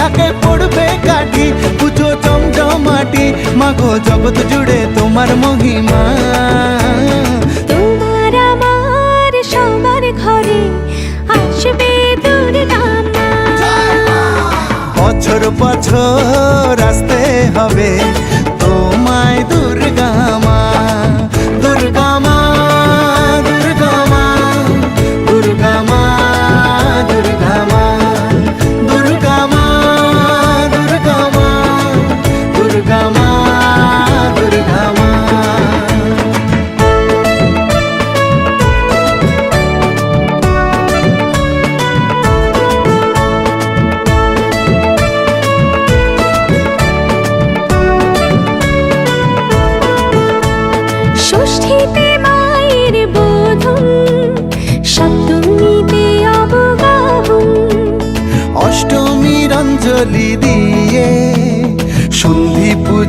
ঢাকে পড়বে কাঠি পুজো চমচমাটি মাগো জগৎ জুড়ে তোমার মহিমা। তোমার আমার সবার ঘরে আসবে দুর্গা মা বছর বছর আসতে হবে।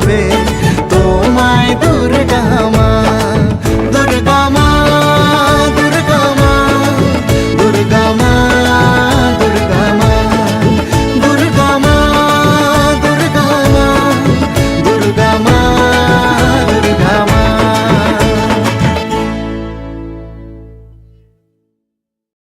vez.